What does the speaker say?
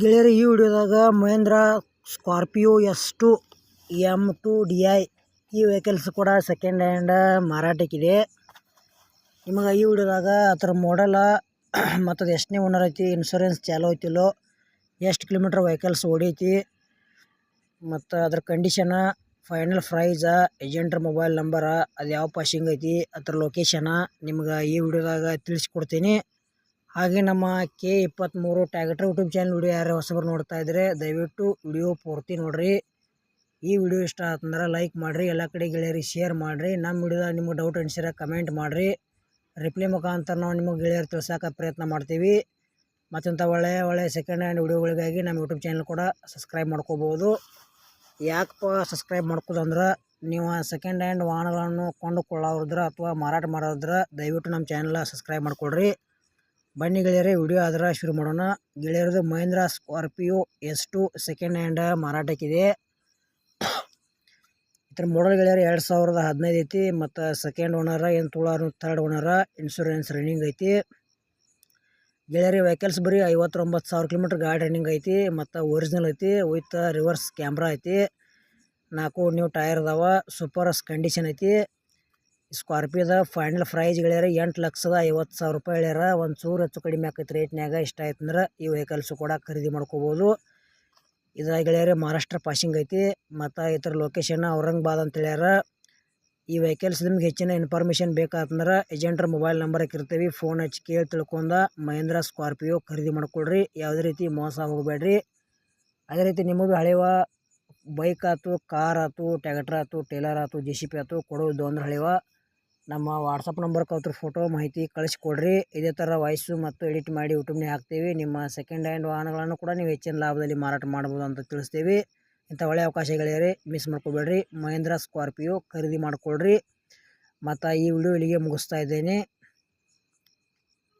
ಗೆಳೆಯರೆ, ಈ ವಿಡಿಯೋದಾಗ Mahindra, Scorpio S two, M two D I ಈ ವೆಹಿಕಲ್ಸ್ ಕೂಡ ಸೆಕೆಂಡ್ ಹ್ಯಾಂಡ್ ಮಾರಾಟಕ್ಕಿದೆ. ನಿಮಗೆ ಈ ವಿಡಿಯೋದಾಗ ಅದರ ಮಾಡಲ ಮತ್ತು ಅದು ಎಷ್ಟನೇ ಓನರ್ ಐತಿ ಇನ್ಶೂರೆನ್ಸ್ ಚಾಲು ಐತಿಲ್ಲೋ, ಎಷ್ಟು ಕಿಲೋಮೀಟ್ರ್ ವೆಹಿಕಲ್ಸ್ ಓಡೈತಿ, ಮತ್ತು ಅದ್ರ ಕಂಡೀಷನ ಫೈನಲ್ ಪ್ರೈಸ ಏಜೆಂಟ್ರ ಮೊಬೈಲ್ ನಂಬರ ಅದು ಯಾವ ಪಾಸಿಂಗ್ ಐತಿ, ಅದ್ರ ಲೊಕೇಶನ ನಿಮ್ಗೆ ಈ ವಿಡಿಯೋದಾಗ ತಿಳಿಸ್ಕೊಡ್ತೀನಿ. ಹಾಗೆ ನಮ್ಮ ಕೆ ಇಪ್ಪತ್ತ್ಮೂರು ಟ್ಯಾಗಟ್ರ್ ಯೂಟ್ಯೂಬ್ ಚಾನಲ್ ವಿಡಿಯೋ ಯಾರು ಹೊಸಬರು ನೋಡ್ತಾ ಇದ್ದರೆ ದಯವಿಟ್ಟು ವಿಡಿಯೋ ಪೂರ್ತಿ ನೋಡಿರಿ. ಈ ವಿಡಿಯೋ ಇಷ್ಟ ಆತಂದ್ರೆ ಲೈಕ್ ಮಾಡಿರಿ, ಎಲ್ಲ ಕಡೆ ಗೆಳೆಯರಿಗೆ ಶೇರ್ ಮಾಡಿರಿ. ನಮ್ಮ ವಿಡಿಯೋದಾಗ ನಿಮ್ಗೆ ಡೌಟ್ ಅನ್ಸಿರ ಕಮೆಂಟ್ ಮಾಡಿರಿ. ರಿಪ್ಲೈ ಮುಖಾಂತರ ನಾವು ನಿಮಗೆ ಗೆಳೆಯರು ತಿಳ್ಸೋಕೆ ಪ್ರಯತ್ನ ಮಾಡ್ತೀವಿ. ಮತ್ತಂಥ ಒಳ್ಳೆಯ ಒಳ್ಳೆಯ ಸೆಕೆಂಡ್ ಹ್ಯಾಂಡ್ ವಿಡಿಯೋಗಳಿಗಾಗಿ ನಮ್ಮ ಯೂಟ್ಯೂಬ್ ಚಾನಲ್ ಕೂಡ ಸಬ್ಸ್ಕ್ರೈಬ್ ಮಾಡ್ಕೋಬೋದು. ಯಾಕಪ್ಪ ಸಬ್ಸ್ಕ್ರೈಬ್ ಮಾಡ್ಕೋದಂದ್ರೆ ನೀವು ಸೆಕೆಂಡ್ ಹ್ಯಾಂಡ್ ವಾಹನಗಳನ್ನು ಕೊಂಡುಕೊಳ್ಳೋದ್ರ ಅಥವಾ ಮಾರಾಟ ಮಾಡೋದ್ರ ದಯವಿಟ್ಟು ನಮ್ಮ ಚಾನಲ್ ಸಬ್ಸ್ಕ್ರೈಬ್ ಮಾಡ್ಕೊಳ್ರಿ. ಬನ್ನಿ ಗೆಳೆಯರೇ, ವಿಡಿಯೋ ಆದ್ರೆ ಶುರು ಮಾಡೋಣ. ಗೆಳೆಯರದು Mahindra Scorpio S two second hand ಮಾರಾಟಕ್ಕಿದೆ. ಇದ್ರ ಮಾಡಲ್ ಗೆಳೆಯರು, ಎರಡು ಸಾವಿರದ ಹದಿನೈದು ಐತಿ, ಮತ್ತು ಸೆಕೆಂಡ್ ಓನರ ಏನು ತುಳಾರು ಥರ್ಡ್ ಓನರ ಇನ್ಶೂರೆನ್ಸ್ ರನ್ನಿಂಗ್ ಐತಿ. ಗೆಳೆಯರಿ ವೆಹಿಕಲ್ಸ್ ಬರೀ ಐವತ್ತೊಂಬತ್ತು ಸಾವಿರ ಕಿಲೋಮೀಟ್ರ್ ಗಾಡಿ ರನ್ನಿಂಗ್ ಐತಿ, ಮತ್ತು ಒರಿಜಿನಲ್ ಐತಿ ವಿತ್ ರಿವರ್ಸ್ ಕ್ಯಾಮ್ರಾ ಐತಿ. ನಾಲ್ಕು ನ್ಯೂ ಟೈರ್ ಅದಾವ ಸೂಪರ್ ಕಂಡೀಷನ್ ಐತಿ. ಸ್ಕಾರ್ಪಿಯೋದ ಫೈನಲ್ ಪ್ರೈಸ್ ಗೆಳೆಯರ ಎಂಟು ಲಕ್ಷದ ಐವತ್ತು ಸಾವಿರ ರೂಪಾಯಿ ಹೇಳ್ಯಾರ ಒಂದು ಚೂರು ಹೆಚ್ಚು ಕಡಿಮೆ ಆಕೈತೆ ರೇಟ್ನಾಗ ಇಷ್ಟ ಆಯ್ತು ಅಂದ್ರೆ ಈ ವೆಹಿಕಲ್ಸು ಕೂಡ ಖರೀದಿ ಮಾಡ್ಕೋಬೋದು. ಇದಾಗಿ ಹೇಳ್ಯಾರ ಮಹಾರಾಷ್ಟ್ರ ಪಾಸಿಂಗ್ ಐತಿ. ಮತ್ತು ಇತರ ಲೊಕೇಶನ್ ಔರಂಗಾಬಾದ್ ಅಂತ ಹೇಳ್ಯಾರ. ಈ ವೆಹಿಕಲ್ಸ್ ನಿಮ್ಗೆ ಹೆಚ್ಚಿನ ಇನ್ಫಾರ್ಮೇಷನ್ ಬೇಕಾತಂದ್ರೆ ಏಜೆಂಟ್ರ ಮೊಬೈಲ್ ನಂಬರ್ ಹಾಕಿರ್ತೀವಿ. ಫೋನ್ ಹಚ್ಚಿ ಕೇಳಿ ತಿಳ್ಕೊಂಡ ಮಹೇಂದ್ರ ಸ್ಕಾರ್ಪಿಯೋ ಖರೀದಿ ಮಾಡ್ಕೊಳ್ರಿ ಯಾವುದೇ ರೀತಿ ಮೋಸ ಹೋಗಬೇಡ್ರಿ. ಅದೇ ರೀತಿ ನಿಮಗೂ ಹಳೆಯ ಬೈಕ್ ಆಯ್ತು ಕಾರ್ ಆಯ್ತು ಟ್ಯಾಕ್ಟ್ರ್ ಆಯ್ತು ಟೇಲರ್ ಆಯ್ತು ಜೆ ಸಿ ಪಿ ಆಯ್ತು ಕೊಡೋದು ಅಂದ್ರೆ ಹಳೆವ. ನಮ್ಮ ವಾಟ್ಸಪ್ ನಂಬರ್ ಕೊಟ್ಟರು ಫೋಟೋ ಮಾಹಿತಿ ಕಳಿಸ್ಕೊಡ್ರಿ. ಇದೇ ಥರ ವಾಯ್ಸು ಮತ್ತು ಎಡಿಟ್ ಮಾಡಿ ಯೂಟ್ಯೂಬ್ನೇ ಹಾಕ್ತೀವಿ. ನಿಮ್ಮ ಸೆಕೆಂಡ್ ಹ್ಯಾಂಡ್ ವಾಹನಗಳನ್ನು ಕೂಡ ನೀವು ಹೆಚ್ಚಿನ ಲಾಭದಲ್ಲಿ ಮಾರಾಟ ಮಾಡ್ಬೋದು ಅಂತ ತಿಳಿಸ್ತೀವಿ. ಇಂಥ ಒಳ್ಳೆಯ ಅವಕಾಶಗಳಿವೆ ಮಿಸ್ ಮಾಡ್ಕೋಬೇಡ್ರಿ. ಮಹೇಂದ್ರ ಸ್ಕಾರ್ಪಿಯೋ ಖರೀದಿ ಮಾಡಿಕೊಳ್ರಿ ಮತ್ತು ಈ ವಿಡಿಯೋ ಇಲ್ಲಿಗೆ ಮುಗಿಸ್ತಾ ಇದ್ದೇನೆ.